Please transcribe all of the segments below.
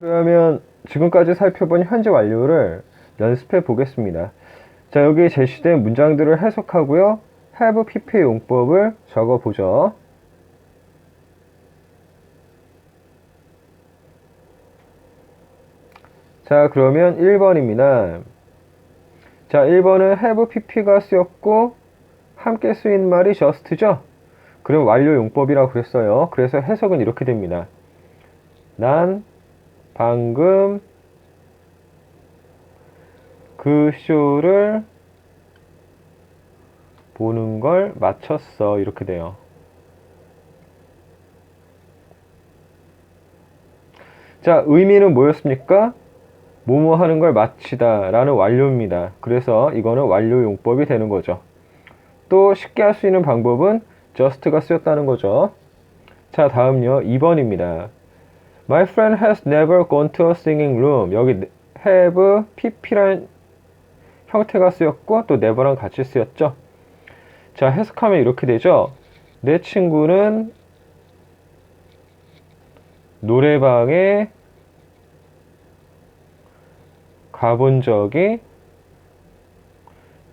그러면 지금까지 살펴본 현재 완료를 연습해 보겠습니다. 자, 여기 제시된 문장들을 해석하고요. have pp의 용법을 적어 보죠. 자, 그러면 1번입니다. 자, 1번은 have pp가 쓰였고 함께 쓰인 말이 just죠. 그럼 완료 용법이라고 그랬어요. 그래서 해석은 이렇게 됩니다. 난 방금 그 쇼를 보는 걸 마쳤어. 이렇게 돼요. 자, 의미는 뭐였습니까? 뭐뭐 하는 걸 마치다 라는 완료입니다. 그래서 이거는 완료 용법이 되는 거죠. 또 쉽게 할 수 있는 방법은 just가 쓰였다는 거죠. 자, 다음요. 2번입니다. My friend has never gone to a singing room. 여기 have, pp란 형태가 쓰였고 또 never랑 같이 쓰였죠. 자, 해석하면 이렇게 되죠. 내 친구는 노래방에 가본 적이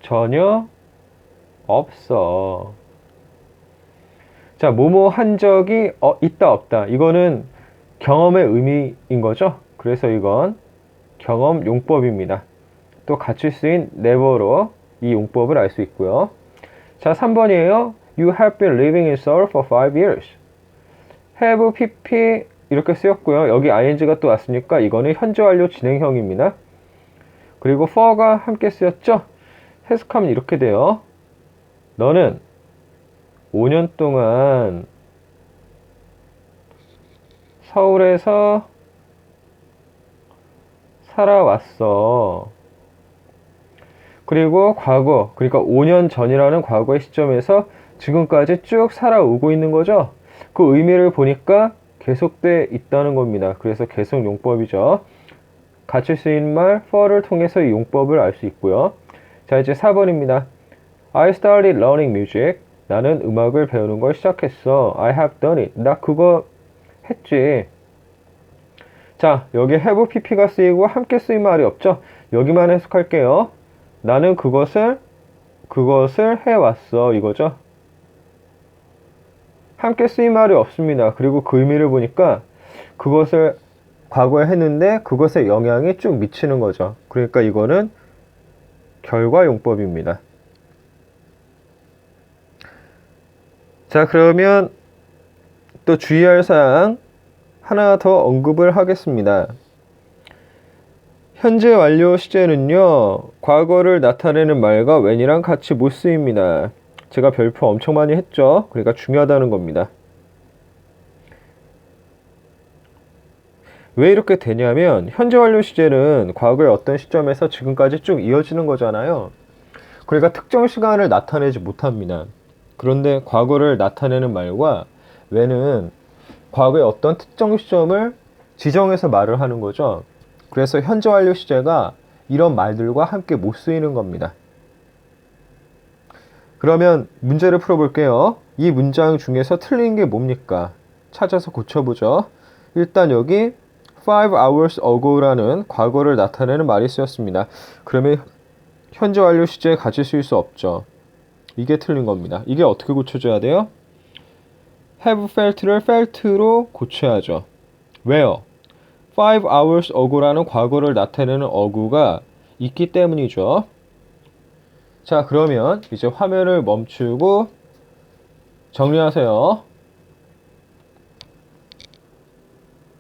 전혀 없어. 자, 뭐뭐 한 적이 어, 있다, 없다. 이거는 경험의 의미인 거죠. 그래서 이건 경험 용법입니다. 또 같이 쓰인 never로 이 용법을 알 수 있고요. 자, 3번이에요. You have been living in Seoul for 5 years. have, pp 이렇게 쓰였고요. 여기 ing가 또 왔으니까 이거는 현재 완료 진행형입니다. 그리고 for가 함께 쓰였죠? 해석하면 이렇게 돼요. 너는 5년 동안 서울에서 살아왔어. 그리고 과거, 그러니까 5년 전이라는 과거의 시점에서 지금까지 쭉 살아오고 있는 거죠. 그 의미를 보니까 계속돼 있다는 겁니다. 그래서 계속 용법이죠. 같이 쓰인 말 for를 통해서 이 용법을 알 수 있고요. 자, 이제 4번입니다. I started learning music. 나는 음악을 배우는 걸 시작했어. I have done it. 나 그거 했지. 자, 여기 have pp가 쓰이고 함께 쓰인 말이 없죠? 여기만 해석할게요. 나는 그것을 그것을 해왔어. 이거죠? 함께 쓰인 말이 없습니다. 그리고 그 의미를 보니까 그것을 과거에 했는데 그것에 영향이 쭉 미치는 거죠. 그러니까 이거는 결과 용법입니다. 자, 그러면 또 주의할 사항 하나 더 언급을 하겠습니다. 현재 완료 시제는요, 과거를 나타내는 말과 when이랑 같이 못 쓰입니다. 제가 별표 엄청 많이 했죠? 그러니까 중요하다는 겁니다. 왜 이렇게 되냐면 현재 완료 시제는 과거의 어떤 시점에서 지금까지 쭉 이어지는 거잖아요. 그러니까 특정 시간을 나타내지 못합니다. 그런데 과거를 나타내는 말과 왜는 과거의 어떤 특정 시점을 지정해서 말을 하는 거죠. 그래서 현재 완료 시제가 이런 말들과 함께 못 쓰이는 겁니다. 그러면 문제를 풀어볼게요. 이 문장 중에서 틀린 게 뭡니까? 찾아서 고쳐보죠. 일단 여기 5 hours ago라는 과거를 나타내는 말이 쓰였습니다. 그러면 현재 완료 시제에 같이 쓰일 수 없죠. 이게 틀린 겁니다. 이게 어떻게 고쳐줘야 돼요? Have felt를 felt로 고쳐야죠. 왜요? 5 hours ago라는 과거를 나타내는 ago가 있기 때문이죠. 자, 그러면 이제 화면을 멈추고 정리하세요.